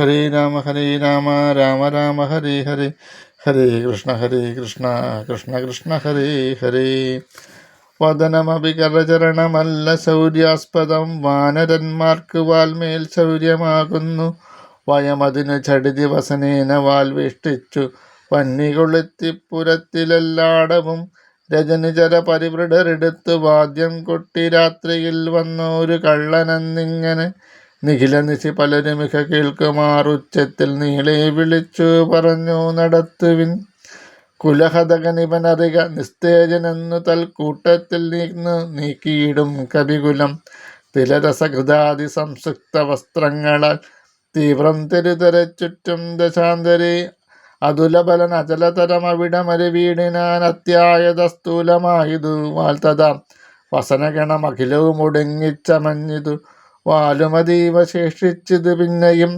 ഹരേ രാമ ഹരേ രാമ രാമ രാമ ഹരേ ഹരേ. ഹരേ കൃഷ്ണ ഹരേ കൃഷ്ണ കൃഷ്ണ കൃഷ്ണ ഹരേ ഹരേ. വദനമപി കരചരണമല്ല ശൗര്യാസ്പദം. വാനരന്മാർക്ക് വാൽമേൽ ശൗര്യമാകുന്നു. വയമതിന് ചടിതി വസനേന വാൽ വേഷ്ടിച്ചു. പന്നികൊളുത്തിപ്പുരത്തിലെല്ലാടവും രജനിചര പരിവൃഢരെടുത്ത് വാദ്യം കൊട്ടി രാത്രിയിൽ വന്നൊരു കള്ളനെന്നിങ്ങനെ നിഖില നിശി പലരുമിക കേൾക്കുമാറുച്ചത്തിൽ നീളെ വിളിച്ചു പറഞ്ഞു നടത്തുവിൻ. കുലഹതകനിവനറിക നിസ്തേജനെന്നു തൽക്കൂട്ടത്തിൽ നിന്ന് നീക്കിയിടും കവികുലം. തിലരസകൃതാതി സംസുക്ത വസ്ത്രങ്ങളാൽ തീവ്രം തെരുതെരച്ചുറ്റും ദശാന്തരെ. അതുലബലൻ അചലതരമവിടമരി വീടിനാൻ അത്യായത സ്ഥൂലമായതു വാൽത്തത വസനഗണം അഖിലവും ഒടുങ്ങിച്ചമഞ്ഞിതു വാലുമതീവ ശേഷിച്ചത് പിന്നെയും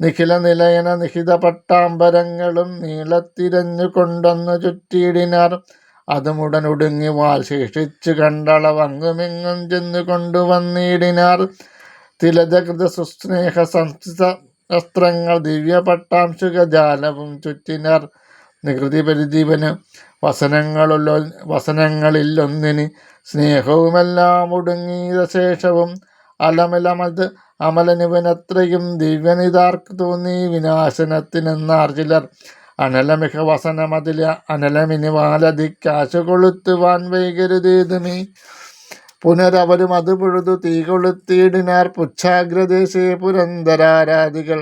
നിഖില നിലയന നിഹിത പട്ടാമ്പരങ്ങളും നീളത്തിരഞ്ഞു കൊണ്ടൊന്നു ചുറ്റിയിടിനാർ അതുമുടനൊടുങ്ങി വാൽ ശേഷിച്ചു കണ്ടളവങ്ങുമിങ്ങും ചെന്നു കൊണ്ടുവന്നിടിനാർ തിലജകൃത സുസ്നേഹ സംസ്ഥ വസ്ത്രങ്ങൾ ദിവ്യ പട്ടാംശുക ജാലവും ചുറ്റിനാർ. നികൃതി പരിദീപന് വസനങ്ങളുള്ള വസനങ്ങളിലൊന്നിന് സ്നേഹവുമെല്ലാം ഒടുങ്ങിയ ശേഷവും അലമലമത് അമലനിവനത്രയും ദിവ്യനിതാർക്ക് തോന്നി വിനാശനത്തിനെന്നാർ ചിലർ അനലമിക വസനമതില അനലമിനി വാലതിക്കാശു കൊളുത്തുവാൻ വൈകരുതേതുമേ പുനരവരും അത് പൊഴുതു തീ കൊളുത്തിയിടിനാർ പുച്ഛാഗ്രദേശേ പുരന്തരാരാധികൾ.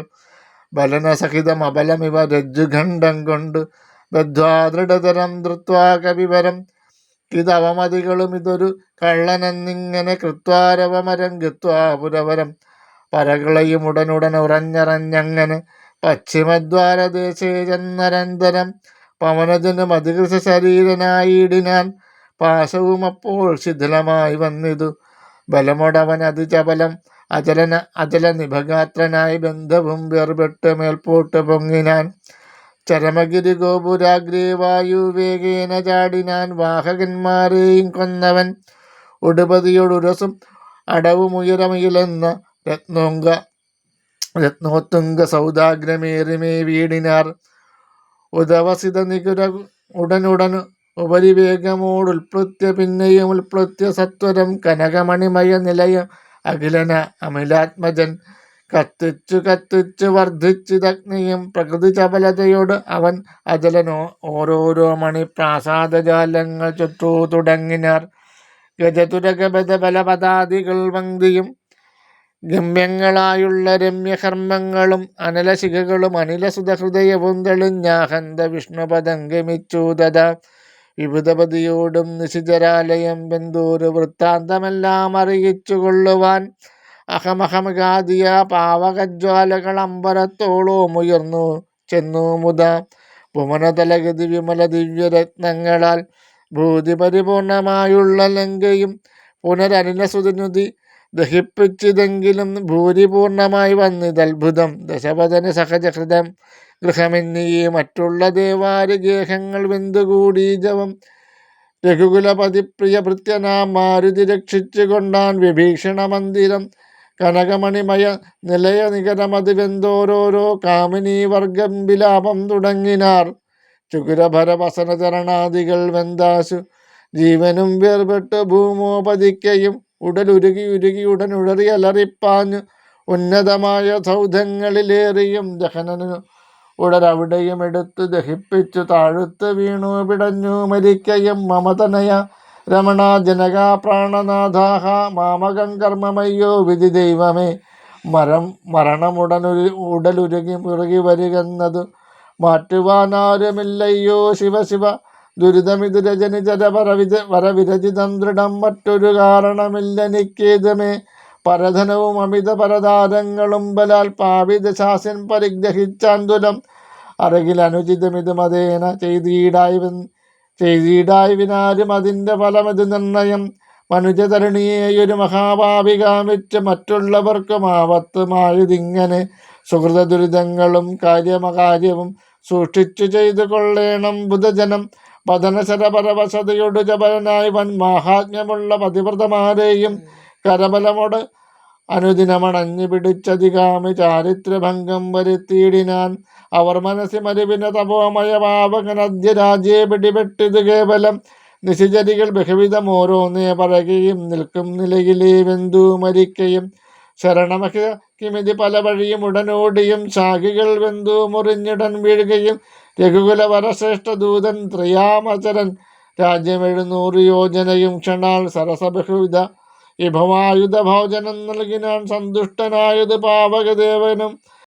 ബലനസഹിതം അബലമിവ രജ്ജുഖണ്ഡം കൊണ്ട് ബദ്ധ്വാദൃഢതരം ധൃത്വാ കവിവരം ഇതവമതികളും ഇതൊരു കള്ളനെന്നിങ്ങനെ കൃത്വാരവമരം ഗത്വാപുരവരം. പരകളയും ഉടനുടൻ ഉറഞ്ഞറഞ്ഞങ്ങനെ പശ്ചിമദ്വാരദേശേ ചെന്നരന്തരം പവനജനും അധികൃത ശരീരനായിടിനാൻ പാശവും അപ്പോൾ ശിഥിലമായി വന്നിതു. ബലമൊടവൻ അതിചബലം അചലന അചല നിഭഗാത്രനായി ബന്ധവും വേർപെട്ട് മേൽപോട്ട് പൊങ്ങിനാൻ ചരമഗിരി ഗോപുരാഗ്രേ വായുവേഗേന ചാടിനാൻ വാഹകന്മാരെയും കൊന്നവൻ. ഉടുപതിയോടുരസും അടവുമുയരമയിലെന്ന രത്നോങ്ക രത്നോത്തുങ്ക സൗദാഗ്രമേറിമേ വീടിനാർ. ഉദവസിത നികുര ഉടനുടൻ ഉപരിവേഗമോടുൽപൃത്യ പിന്നെയും ഉൾപ്ലുത്യ സത്വരം കനകമണിമയ നിലയം അഖിലന അമിലാത്മജൻ. കത്തിച്ചു കത്തിച്ചു വർദ്ധിച്ചിതഗ്നിയും പ്രകൃതി ചപലതയോട് അവൻ അജലനോ ഓരോരോ മണി പ്രാസാദജാലങ്ങൾ ചുറ്റൂ തുടങ്ങിനാർ. ഗജതുരകബദ ബലപദാദികൾ വന്തിയും ഗമ്യങ്ങളായുള്ള രമ്യകർമ്മങ്ങളും അനലശിഖകളും അനിലസുതഹൃദയവും തെളിഞ്ഞാഹന്ത വിഷ്ണുപദം ഗമിച്ചു തഥാ വിഭുതപതിയോടും നിശിചരാലയം ബന്ധൂര് വൃത്താന്തമെല്ലാം അറിയിച്ചു കൊള്ളുവാൻ അഹമഹമഗാദിയ പാവകജ്വാലകൾ അമ്പരത്തോളവുമുയർന്നു ചെന്നു മുത. ഭുവനതലഗതി വിമല ദിവ്യരത്നങ്ങളാൽ ഭൂതി പരിപൂർണമായുള്ള ലങ്കയും പുനരനുസുതിനുതി ദഹിപ്പിച്ചതെങ്കിലും ഭൂരിപൂർണമായി വന്നിതത്ഭുതം ദശപഥന സഹജഹൃതം ഗൃഹമെന്നീ മറ്റുള്ള ദേവാരഗേഹങ്ങൾ വെന്തുകൂടീജവം വെന്തുകൂടി ജവം രഘുകുലപതി പ്രിയ ഭൃത്യനാം മാരുതി രക്ഷിച്ചുകൊണ്ടാൻ വിഭീഷണ മന്ദിരം കനകമണിമയ നിലയ നികരമതിവെന്തോരോരോ കാമിനീ വർഗം വിലാപം തുടങ്ങിനാർ. ചുകുരഭരവസനചരണാദികൾ വെന്താശു. ജീവനും വേർപെട്ട് ഭൂമോപതിക്കയും ഉടലുരുകി ഉരുകി ഉടൻ ഉടറി അലറിപ്പാഞ്ഞു. ഉന്നതമായ സൗധങ്ങളിലേറിയും ദഹനനു. ഉടരവിടെയും എടുത്തു ദഹിപ്പിച്ചു താഴുത്ത് വീണു പിടഞ്ഞു മരിക്കയും മമതനയ രമണ ജനക പ്രാണനാഥാഹ മാമകം കർമ്മമയ്യോ വിധി ദൈവമേ. മരം മരണമുടനുരു ഉടലുരുകി മുറുകി വരികെന്നത് മാറ്റുവാനാരുമില്ലയ്യോ. ശിവ ശിവ ദുരിതമിതു വരവിത വരവിരചിതം ദൃഢം മറ്റൊരു കാരണമില്ലെനിക്കേതുമേ പരധനവും അമിത പരതാരങ്ങളും ബലാൽ പാവിത ശാസൻ പരിഗ്രഹിച്ചാൻ ദുലം അറകിൽ അനുചിതമിത് മതേന ചെയ്തിടായി ചെയ്തിടായി വിനാരും അതിന്റെ ഫലമിത് നിർണയം. മനുജതരണിയെയൊരു വിറ്റ് മറ്റുള്ളവർക്കും ആപത്തുമായതിങ്ങനെ സുഹൃത ദുരിതങ്ങളും കാര്യമകാര്യവും സൂക്ഷിച്ചു ചെയ്തു കൊള്ളേണം ബുധജനം. പതനശരപരവശതയുടെ ജപനായി വൻ മാഹാത്മ്യമുള്ള പതിവ്രതമാരെയും കരബലമോട് അനുദിനമണഞ്ഞു പിടിച്ചതികാമി ചാരിത്രഭംഗം വരുത്തിയിടിനാൻ അവർ മനസ്സി മരുവിന തപോമയ പാവകനദ്യ രാജ്യെ പിടിപെട്ടിത് കേവലം നിശിചരികൾ ബഹുവിധം ഓരോന്നേ പറയുകയും നിൽക്കും നിലയിലേ വെന്തു മരിക്കയും ശരണമഹ കിമിതി പല വഴിയും ഉടനോടിയും ശാഖികൾ വെന്തു മുറിഞ്ഞിടൻ വീഴുകയും രഘുകുല വരശ്രേഷ്ഠ ദൂതൻ ത്രിയാമചരൻ രാജ്യമെഴുന്നൂറ് യോജനയും ക്ഷണാൽ സരസബഹുവിധ വിഭവായുധ ഭോജനം നൽകിനാൻ സന്തുഷ്ടനായത് പാവകദേവനും